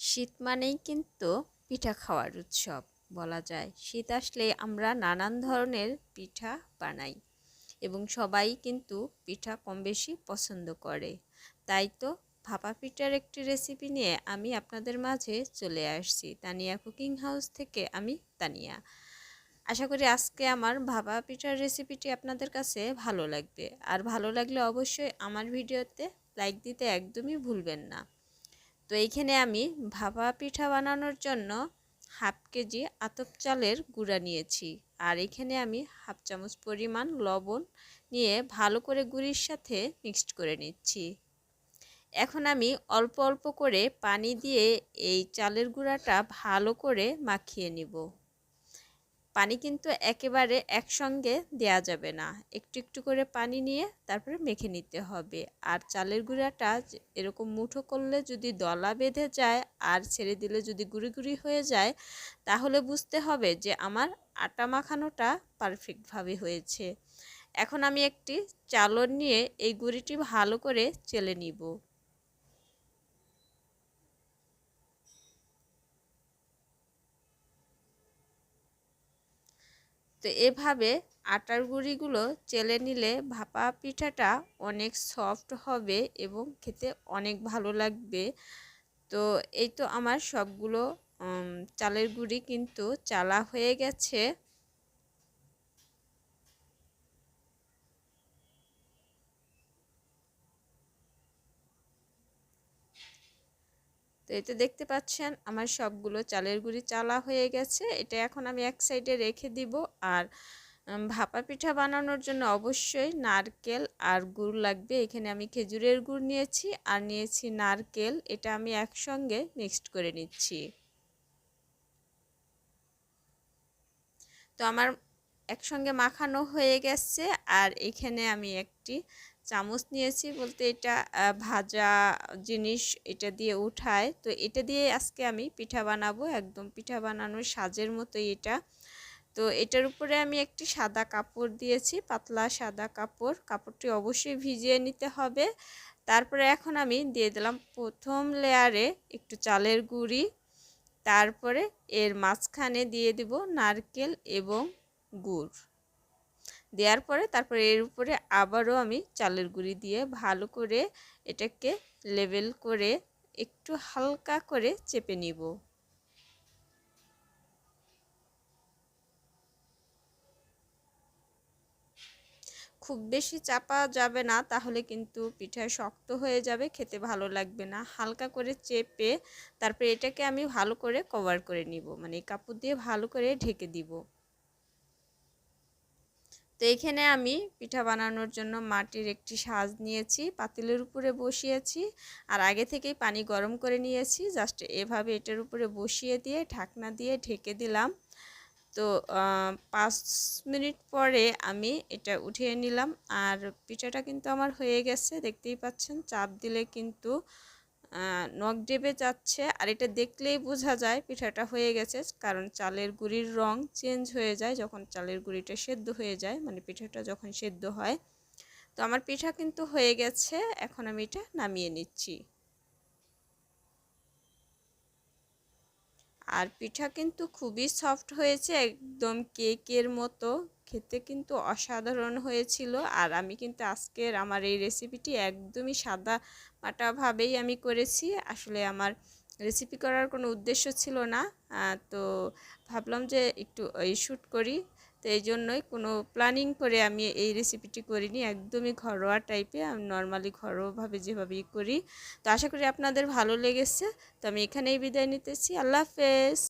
শীত মানেই কিন্তু পিঠা খাওয়ার উৎসব বলা যায়। শীত আসলে আমরা নানান ধরনের পিঠা বানাই এবং সবাই কিন্তু পিঠা কম বেশি পছন্দ করে। তাই তো ভাপা পিঠার একটি রেসিপি নিয়ে আমি আপনাদের মাঝে চলে আসছি, তানিয়া কুকিং হাউস থেকে আমি তানিয়া। আশা করি আজকে আমার ভাপা পিঠার রেসিপিটি আপনাদের কাছে ভালো লাগবে। আর ভালো লাগলে অবশ্যই আমার ভিডিওতে লাইক দিতে একদমই ভুলবেন না। তো এইখানে আমি ভাপা পিঠা বানানোর জন্য হাফ কেজি আতপ চালের গুঁড়া নিয়েছি। আর এখানে আমি হাফ চামচ পরিমাণ লবণ নিয়ে ভালো করে গুঁড়ির সাথে মিক্সড করে নিচ্ছি। এখন আমি অল্প অল্প করে পানি দিয়ে এই চালের গুঁড়াটা ভালো করে মাখিয়ে নিব। পানি কিন্তু একেবারে একসঙ্গে দেয়া যাবে না। একটু একটু করে পানি নিয়ে তারপরে মেখে নিতে হবে। আর চালের গুঁড়াটা এরকম মুঠো করলে যদি দলা বেঁধে যায় আর ছেড়ে দিলে যদি গুঁড়ি গুঁড়ি হয়ে যায়, তাহলে বুঝতে হবে যে আমার আটা মাখানোটা পারফেক্টভাবে হয়েছে। এখন আমি একটি চালন নিয়ে এই গুঁড়িটি ভালো করে চেলে নিব। তো এভাবে আটার গুঁড়িগুলো চেলে নিলে ভাপা পিঠাটা অনেক সফট হবে এবং খেতে অনেক ভালো লাগবে। তো এই তো আমার সবগুলো চালের গুঁড়ি কিন্তু চালা হয়ে গেছে। তো এতে দেখতে পাচ্ছেন, আমার সবগুলো চালের গুঁড়ি চালা হয়ে গেছে। এটা এখন আমি এক সাইডে রেখে দিব আর ভাপা পিঠা বানানোর জন্য অবশ্যই নারকেল আর গুড় লাগবে। এখানে আমি খেজুরের গুড় নিয়েছি আর নিয়েছি নারকেল। এটা আমি একসঙ্গে মিক্সড করে নিচ্ছি। তো আমার একসঙ্গে মাখানো হয়ে গেছে আর এখানে আমি একটি চামচ নিয়েছি বলতে এটা ভাজা জিনিস এটা দিয়ে উঠায়। তো এটা দিয়ে আজকে আমি পিঠা বানাবো, একদম পিঠা বানানোর সাজের মতোই এটা। তো এটার উপরে আমি একটি সাদা কাপড় দিয়েছি, পাতলা সাদা কাপড়। কাপড়টি অবশ্যই ভিজিয়ে নিতে হবে। তারপরে এখন আমি দিয়ে দিলাম প্রথম লেয়ারে একটু চালের গুঁড়ি। তারপরে এর মাঝখানে দিয়ে দিব নারকেল এবং গুড়। দেওয়ার পরে তারপরে এর উপরে আবারও আমি চালের গুঁড়ি দিয়ে ভালো করে এটাকে লেবেল করে একটু হালকা করে চেপে নিব। খুব বেশি চাপা যাবে না, তাহলে কিন্তু পিঠা শক্ত হয়ে যাবে, খেতে ভালো লাগবে না। হালকা করে চেপে তারপরে এটাকে আমি ভালো করে কভার করে নিব মানে কাপড় দিয়ে ভালো করে ঢেকে দিব। তো এখানে আমি পিঠা বানানোর জন্য মাটির একটি সাজ নিয়েছি, পাতিলের উপরে বসিয়েছি আর আগে থেকেই পানি গরম করে নিয়েছি। জাস্ট এভাবে এটার উপরে বসিয়ে দিয়ে ঢাকনা দিয়ে ঢেকে দিলাম। তো পাঁচ মিনিট পরে আমি এটা উঠিয়ে নিলাম। আর পিঠাটা কিন্তু আমার হয়ে গেছে, দেখতেই পাচ্ছেন। চাপ দিলে কিন্তু নখ ডেবে যাচ্ছে। আর এটা দেখলেই বোঝা যায় পিঠাটা হয়ে গেছে, কারণ চালের গুঁড়ির রং চেঞ্জ হয়ে যায় যখন চালের গুঁড়িটা সেদ্ধ হয়ে যায় মানে পিঠাটা যখন সেদ্ধ হয়। তো আমার পিঠা কিন্তু হয়ে গেছে, এখন আমি এটা নামিয়ে নিচ্ছি। আর পিঠা কিন্তু খুবই সফট হয়েছে, একদম কেকের মতো। খেতে কিন্তু অসাধারণ হয়েছিল। আর আমি কিন্তু আজকের আমার এই রেসিপিটি একদমই সাদা মাটাভাবেই আমি করেছি। আসলে আমার রেসিপি করার কোনো উদ্দেশ্য ছিল না। তো ভাবলাম যে একটু শ্যুট করি। তো এই জন্যই কোনো প্ল্যানিং করে আমি এই রেসিপিটি করিনি। একদমই ঘরোয়া টাইপে আমি নর্মালি ঘরোয়াভাবে যেভাবেই করি। তো আশা করি আপনাদের ভালো লেগেছে। তো আমি এখানেই বিদায় নিতেছি। আল্লাহ হাফেজ।